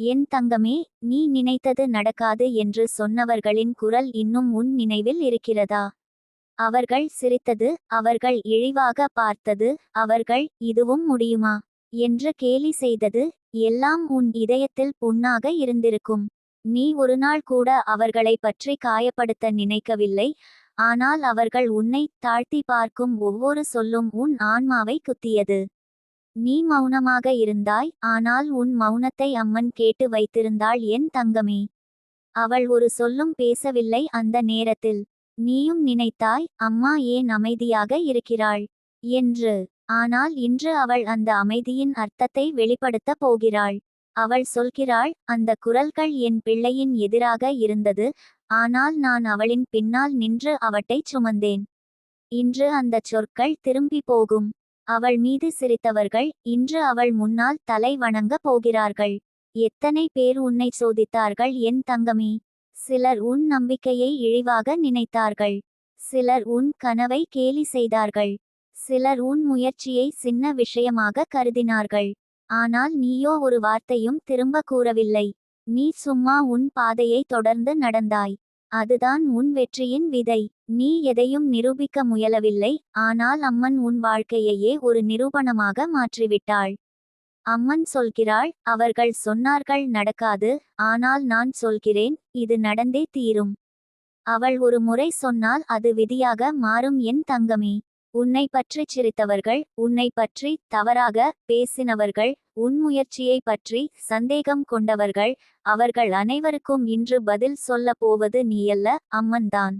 என் தங்கமே நீ நினைத்தது நடக்காது என்று சொன்னவர்களின் குரல் இன்னும் உன் நினைவில் இருக்கிறதா? அவர்கள் சிரித்தது அவர்கள் இழிவாக பார்த்தது அவர்கள் இதுவும் முடியுமா? என்று கேலி செய்தது எல்லாம் உன் இதயத்தில் புண்ணாக இருந்திருக்கும். நீ ஒரு நாள் கூட அவர்களை பற்றி காயப்படுத்த நினைக்கவில்லை ஆனால் அவர்கள் உன்னை தாழ்த்தி பார்க்கும் ஒவ்வொரு சொல்லும் உன் ஆன்மாவை குத்தியது. நீ மௌனமாக இருந்தாய் ஆனால் உன் மௌனத்தை அம்மன் கேட்டு வைத்திருந்தாள் என் தங்கமே. அவள் ஒரு சொல்லும் பேசவில்லை அந்த நேரத்தில். நீயும் நினைத்தாய் அம்மா ஏன் அமைதியாக இருக்கிறாள்? என்று. ஆனால் இன்று அவள் அந்த அமைதியின் அர்த்தத்தை வெளிப்படுத்தப் போகிறாள். அவள் சொல்கிறாள் அந்த குரல்கள் என் பிள்ளையின் எதிராக இருந்தது ஆனால் நான் அவளின் பின்னால் நின்று அவட்டைச் சுமந்தேன். இன்று அந்தச் சொற்கள் திரும்பி போகும். அவள் மீது சிரித்தவர்கள் இன்று அவள் முன்னால் தலை வணங்கப் போகிறார்கள். எத்தனை பேர் உன்னை சோதித்தார்கள் என் தங்கமே? சிலர் உன் நம்பிக்கையை இழிவாக நினைத்தார்கள். சிலர் உன் கனவை கேலி செய்தார்கள். சிலர் உன் முயற்சியை சின்ன விஷயமாக கருதினார்கள். ஆனால் நீயோ ஒரு வார்த்தையும் திரும்ப கூறவில்லை. நீ சும்மா உன் பாதையை தொடர்ந்து நடந்தாய். அதுதான் உன் வெற்றியின் விதை. நீ எதையும் நிரூபிக்க முயலவில்லை ஆனால் அம்மன் உன் வாழ்க்கையையே ஒரு நிரூபணமாக மாற்றிவிட்டாள். அம்மன் சொல்கிறாள் அவர்கள் சொன்னார்கள் நடக்காது ஆனால் நான் சொல்கிறேன் இது நடந்தே தீரும். அவள் ஒரு முறை சொன்னால் அது விதியாக மாறும் என் தங்கமே. உன்னை பற்றி சிரித்தவர்கள் உன்னை பற்றி தவறாக பேசினவர்கள் உன் முயற்சியை பற்றி சந்தேகம் கொண்டவர்கள் அவர்கள் அனைவருக்கும் இன்று பதில் சொல்ல போவது நீயல்ல அம்மன்தான்.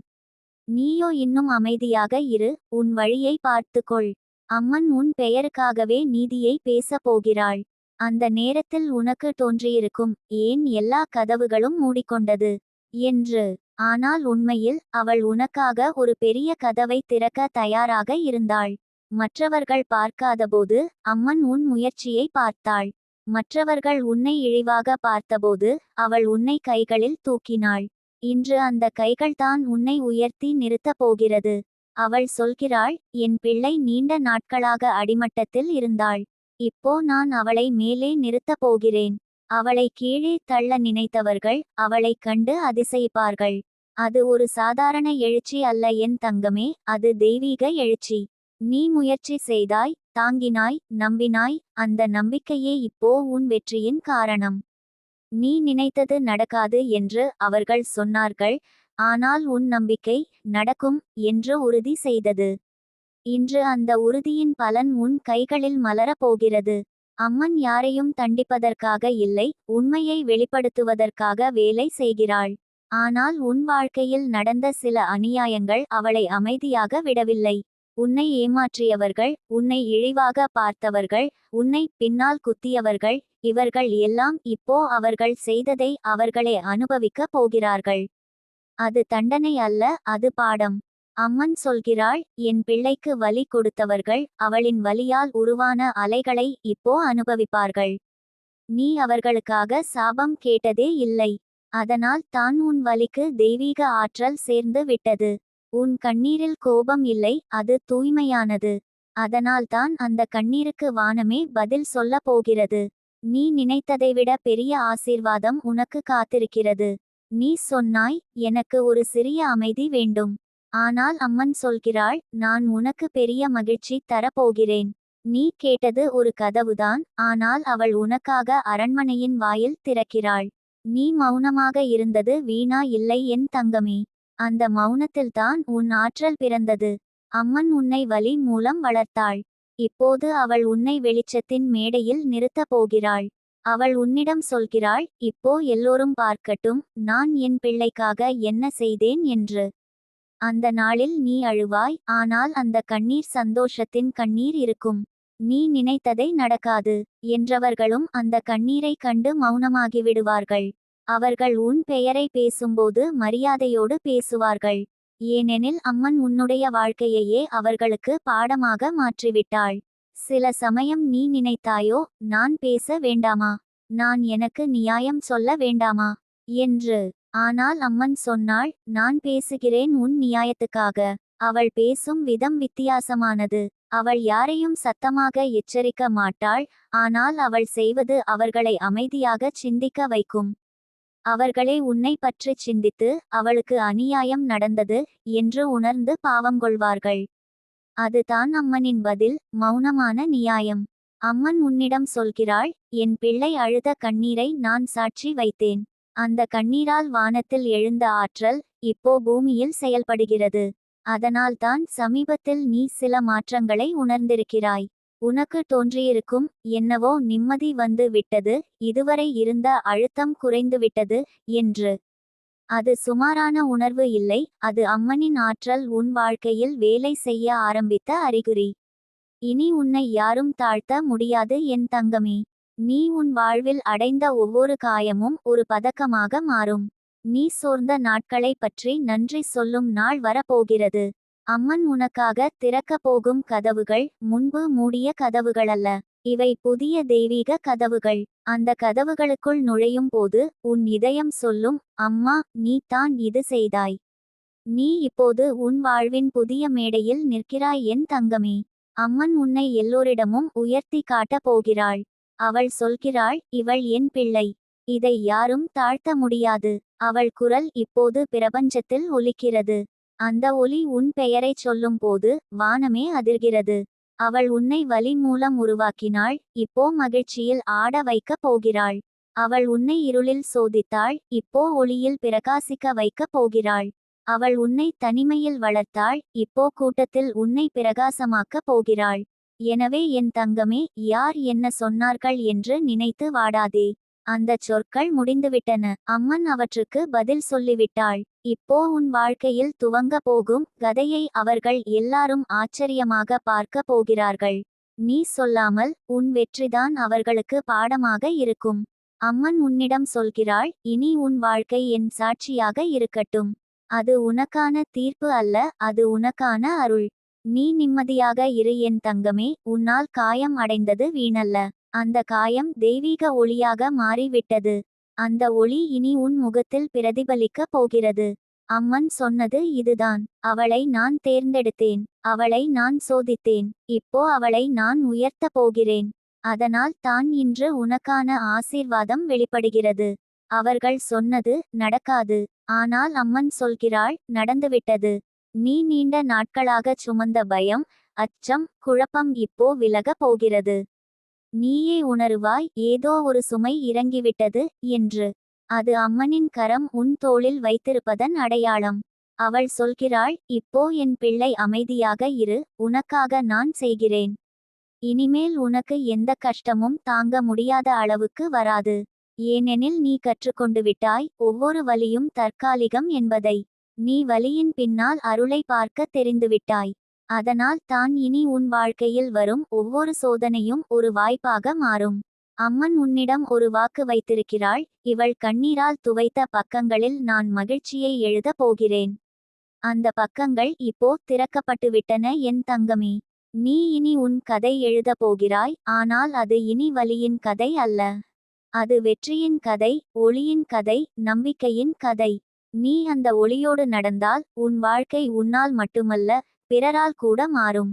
நீயோ இன்னும் அமைதியாக இரு உன் வழியை பார்த்துக்கொள். அம்மன் உன் பெயருக்காகவே நீதியை பேசப் போகிறாள். அந்த நேரத்தில் உனக்கு தோன்றியிருக்கும் ஏன் எல்லா கதவுகளும் மூடிக்கொண்டது? என்று. ஆனால் உண்மையில் அவள் உனக்காக ஒரு பெரிய கதவை திறக்க தயாராக இருந்தாள். மற்றவர்கள் பார்க்காதபோது அம்மன் உன் முயற்சியை பார்த்தாள். மற்றவர்கள் உன்னை இழிவாக பார்த்தபோது அவள் உன்னை கைகளில் தூக்கினாள். இன்று அந்த கைகள்தான் உன்னை உயர்த்தி நிறுத்தப் போகிறது. அவள் சொல்கிறாள் என் பிள்ளை நீண்ட நாட்களாக அடிமட்டத்தில் இருந்தாள். இப்போ நான் அவளை மேலே நிறுத்தப் போகிறேன். அவளை கீழே தள்ள நினைத்தவர்கள் அவளைக் கண்டு அதிசயிப்பார்கள். அது ஒரு சாதாரண எழுச்சி அல்ல என் தங்கமே அது தெய்வீக எழுச்சி. நீ முயற்சி செய்தாய் தாங்கினாய் நம்பினாய் அந்த நம்பிக்கையே இப்போ உன் வெற்றியின் காரணம். நீ நினைத்தது நடக்காது என்று அவர்கள் சொன்னார்கள் ஆனால் உன் நம்பிக்கை நடக்கும் என்று உறுதி செய்தது. இன்று அந்த உறுதியின் பலன் உன் கைகளில் மலரப் போகிறது அம்மன் யாரையும் தண்டிப்பதற்காக இல்லை உண்மையை வெளிப்படுத்துவதற்காக வேலை செய்கிறாள். ஆனால் உன் வாழ்க்கையில் நடந்த சில அநியாயங்கள் அவளை அமைதியாக விடவில்லை. உன்னை ஏமாற்றியவர்கள் உன்னை இழிவாக பார்த்தவர்கள் உன்னை பின்னால் குத்தியவர்கள் இவர்கள் எல்லாம் இப்போ அவர்கள் செய்ததை அவர்களே அனுபவிக்கப் போகிறார்கள். அது தண்டனை அல்ல அது பாடம். அம்மன் சொல்கிறாள் என் பிள்ளைக்கு வலி கொடுத்தவர்கள் அவளின் வலியால் உருவான அலைகளை இப்போ அனுபவிப்பார்கள். நீ அவர்களுக்காக சாபம் கேட்டதே இல்லை. அதனால் தான் உன் வலிக்கு தெய்வீக ஆற்றல் சேர்ந்து விட்டது. உன் கண்ணீரில் கோபம் இல்லை அது தூய்மையானது. அதனால்தான் அந்த கண்ணீருக்கு வானமே பதில் சொல்ல போகிறது. நீ நினைத்ததைவிட பெரிய ஆசீர்வாதம் உனக்கு காத்திருக்கிறது. நீ சொன்னாய் எனக்கு ஒரு சிறிய அமைதி வேண்டும். ஆனால் அம்மன் சொல்கிறாள் நான் உனக்கு பெரிய மகிழ்ச்சி தரப்போகிறேன். நீ கேட்டது ஒரு கதவுதான் ஆனால் அவள் உனக்காக அரண்மனையின் வாயில் திறக்கிறாள். நீ மௌனமாக இருந்தது வீணா இல்லை என் தங்கமே. அந்த மௌனத்தில்தான் உன் ஆற்றல் பிறந்தது. அம்மன் உன்னை வலி மூலம் வளர்த்தாள். இப்போது அவள் உன்னை வெளிச்சத்தின் மேடையில் நிறுத்தப் போகிறாள். அவள் உன்னிடம் சொல்கிறாள் இப்போ எல்லோரும் பார்க்கட்டும் நான் என் பிள்ளைக்காக என்ன செய்தேன் என்று. அந்த நாளில் நீ அழுவாய் ஆனால் அந்த கண்ணீர் சந்தோஷத்தின் கண்ணீர் இருக்கும். நீ நினைத்ததை நடக்காது என்றவர்களும் அந்த கண்ணீரை கண்டு மௌனமாகிவிடுவார்கள். அவர்கள் உன் பெயரை பேசும்போது மரியாதையோடு பேசுவார்கள். ஏனெனில் அம்மன் உன்னுடைய வாழ்க்கையையே அவர்களுக்கு பாடமாக மாற்றிவிட்டாள். சில சமயம் நீ நினைத்தாயோ நான் பேச வேண்டாமா? நான் எனக்கு நியாயம் சொல்ல வேண்டாமா? என்று. ஆனால் அம்மன் சொன்னாள் நான் பேசுகிறேன் உன் நியாயத்துக்காக. அவள் பேசும் விதம் வித்தியாசமானது. அவள் யாரையும் சத்தமாக எச்சரிக்க மாட்டாள். ஆனால் அவள் செய்வது அவர்களை அமைதியாக சிந்திக்க வைக்கும். அவர்களே உன்னை பற்றி சிந்தித்து அவளுக்கு அநியாயம் நடந்தது என்று உணர்ந்து பாவம் கொள்வார்கள். அதுதான் அம்மனின் பதில் மௌனமான நியாயம். அம்மன் உன்னிடம் சொல்கிறாள் என் பிள்ளை அழுத கண்ணீரை நான் சாட்சி வைத்தேன். அந்த கண்ணீரால் வானத்தில் எழுந்த ஆற்றல் இப்போ பூமியில் செயல்படுகிறது. அதனால்தான் சமீபத்தில் நீ சில மாற்றங்களை உணர்ந்திருக்கிறாய். உனக்கு தோன்றியிருக்கும் என்னவோ நிம்மதி வந்து விட்டது இதுவரை இருந்த அழுத்தம் குறைந்துவிட்டது என்று. அது சுமாரான உணர்வு இல்லை அது அம்மனின் ஆற்றல் உன் வாழ்க்கையில் வேலை செய்ய ஆரம்பித்த அறிகுறி. இனி உன்னை யாரும் தாழ்த்த முடியாது என் தங்கமே. நீ உன் வாழ்வில் அடைந்த ஒவ்வொரு காயமும் ஒரு பதக்கமாக மாறும். நீ சோர்ந்த நாட்களை பற்றி நன்றி சொல்லும் நாள் வரப்போகிறது. அம்மன் உனக்காக திறக்கப் போகும் கதவுகள் முன்பு மூடிய கதவுகளல்ல. இவை புதிய தெய்வீக கதவுகள். அந்த கதவுகளுக்குள் நுழையும் போது உன் இதயம் சொல்லும் அம்மா நீ தான் இது செய்தாய். நீ இப்போது உன் வாழ்வின் புதிய மேடையில் நிற்கிறாய் என் தங்கமே. அம்மன் உன்னை எல்லோரிடமும் உயர்த்தி காட்டப் போகிறாள். அவள் சொல்கிறாள் இவள் என் பிள்ளை. இதை யாரும் தாழ்த்த முடியாது. அவள் குரல் இப்போது பிரபஞ்சத்தில் ஒலிக்கிறது. அந்த ஒலி உன் பெயரைச் சொல்லும் போது வானமே அதிர்கிறது. அவள் உன்னை வலி மூலம் உருவாக்கினாள். இப்போ மகிழ்ச்சியில் ஆட வைக்கப் போகிறாள். அவள் உன்னை இருளில் சோதித்தாள். இப்போ ஒளியில் பிரகாசிக்க வைக்கப் போகிறாள். அவள் உன்னை தனிமையில் வளர்த்தாள். இப்போ கூட்டத்தில் உன்னை பிரகாசமாக்கப் போகிறாள். எனவே என் தங்கமே யார் என்ன சொன்னார்கள் என்று நினைத்து வாடாதே. அந்த சொற்கள் முடிந்துவிட்டன. அம்மன் அவற்றுக்கு பதில் சொல்லிவிட்டாள். இப்போ உன் வாழ்க்கையில் துவங்க போகும் கதையை அவர்கள் எல்லாரும் ஆச்சரியமாக பார்க்க போகிறார்கள். நீ சொல்லாமல் உன் வெற்றிதான் அவர்களுக்கு பாடமாக இருக்கும் அம்மன் உன்னிடம் சொல்கிறாள் இனி உன் வாழ்க்கை என் சாட்சியாக இருக்கட்டும். அது உனக்கான தீர்ப்பு அல்ல அது உனக்கான அருள். நீ நிம்மதியாக இரு என் தங்கமே உன்னால் காயம் அடைந்தது வீணல்ல. அந்த காயம் தெய்வீக ஒளியாக மாறிவிட்டது. அந்த ஒளி இனி உன் முகத்தில் பிரதிபலிக்கப் போகிறது. அம்மன் சொன்னது இதுதான். அவளை நான் தேர்ந்தெடுத்தேன். அவளை நான் சோதித்தேன். இப்போ அவளை நான் உயர்த்த போகிறேன். அதனால் தான் இன்று உனக்கான ஆசீர்வாதம் வெளிப்படுகிறது. அவர்கள் சொன்னது நடக்காது. ஆனால் அம்மன் சொல்கிறாள் நடந்துவிட்டது. நீ நீண்ட நாட்களாகச் சுமந்த பயம் அச்சம் குழப்பம் இப்போ விலகப் போகிறது. நீயே உணருவாய் ஏதோ ஒரு சுமை இறங்கிவிட்டது என்று. அது அம்மனின் கரம் உன் தோளில் வைத்திருப்பதன் அடையாளம். அவள் சொல்கிறாள் இப்போ என் பிள்ளை அமைதியாக இரு உனக்காக நான் செய்கிறேன். இனிமேல் உனக்கு எந்த கஷ்டமும் தாங்க முடியாத அளவுக்கு வராது. ஏனெனில் நீ கற்றுக்கொண்டு விட்டாய் ஒவ்வொரு வலியும் தற்காலிகம் என்பதை. நீ வலியின் பின்னால் அருளை பார்க்க தெரிந்துவிட்டாய். அதனால் தான் இனி உன் வாழ்க்கையில் வரும் ஒவ்வொரு சோதனையும் ஒரு வாய்ப்பாக மாறும். அம்மன் உன்னிடம் ஒரு வாக்கு வைத்திருக்கிறாள் இவள் கண்ணீரால் துவைத்த பக்கங்களில் நான் மகிழ்ச்சியை எழுதப் போகிறேன். அந்த பக்கங்கள் இப்போ திறக்கப்பட்டுவிட்டன என் தங்கமே. நீ இனி உன் கதை எழுதப் போகிறாய் ஆனால் அது இனி வலியின் கதை அல்ல. அது வெற்றியின் கதை ஒளியின் கதை நம்பிக்கையின் கதை. நீ அந்த ஒளியோடு நடந்தால் உன் வாழ்க்கை உன்னால் மட்டுமல்ல பிறரால் கூட மாறும்.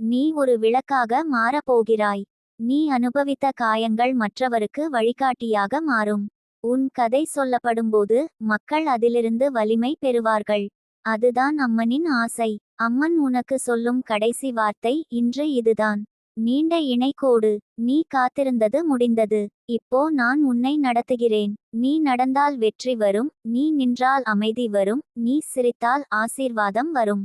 நீ ஒரு விளக்காக மாறப்போகிறாய் நீ அனுபவித்த காயங்கள் மற்றவருக்கு வழிகாட்டியாக மாறும். உன் கதை சொல்லப்படும்போது மக்கள் அதிலிருந்து வலிமை பெறுவார்கள். அதுதான் அம்மனின் ஆசை. அம்மன் உனக்கு சொல்லும் கடைசி வார்த்தை இன்று இதுதான். நீண்ட இணைக்கோடு. நீ காத்திருந்தது முடிந்தது. இப்போ நான் உன்னை நடத்துகிறேன். நீ நடந்தால் வெற்றி வரும். நீ நின்றால் அமைதி வரும். நீ சிரித்தால் ஆசீர்வாதம் வரும்.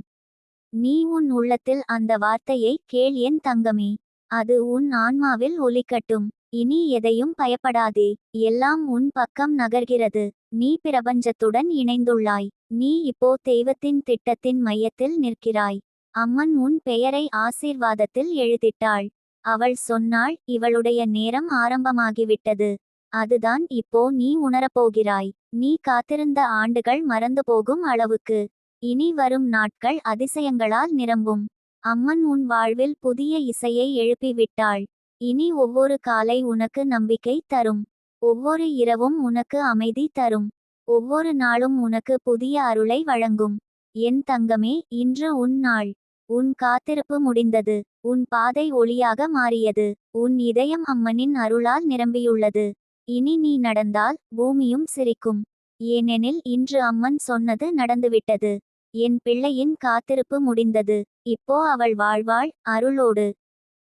நீ உன் உள்ளத்தில் அந்த வார்த்தையை கேள் என் தங்கமே. அது உன் ஆன்மாவில் ஒலிக்கட்டும். இனி எதையும் பயப்படாதே. எல்லாம் உன் பக்கம் நகர்கிறது. நீ பிரபஞ்சத்துடன் இணைந்துள்ளாய். நீ இப்போ தெய்வத்தின் திட்டத்தின் மையத்தில் நிற்கிறாய். அம்மன் உன் பெயரை ஆசீர்வாதத்தில் எழுதிட்டாள். அவள் சொன்னாள் இவளுடைய நேரம் ஆரம்பமாகிவிட்டது. அதுதான் இப்போ நீ உணரப்போகிறாய். நீ காத்திருந்த ஆண்டுகள் மறந்து போகும் அளவுக்கு. இனி வரும் நாட்கள் அதிசயங்களால் நிரம்பும். அம்மன் உன் வாழ்வில் புதிய இசையை எழுப்பிவிட்டாள். இனி ஒவ்வொரு காலை உனக்கு நம்பிக்கை தரும். ஒவ்வொரு இரவும் உனக்கு அமைதி தரும். ஒவ்வொரு நாளும் உனக்கு புதிய அருளை வழங்கும். என் தங்கமே இன்று உன் நாள். உன் காத்திருப்பு முடிந்தது. உன் பாதை ஒளியாக மாறியது. உன் இதயம் அம்மனின் அருளால் நிரம்பியுள்ளது. இனி நீ நடந்தால் பூமியும் சிரிக்கும். ஏனெனில் இன்று அம்மன் சொன்னது நடந்துவிட்டது. என் பிள்ளையின் காத்திருப்பு முடிந்தது. இப்போ அவள் வாழ்வாள் அருளோடு.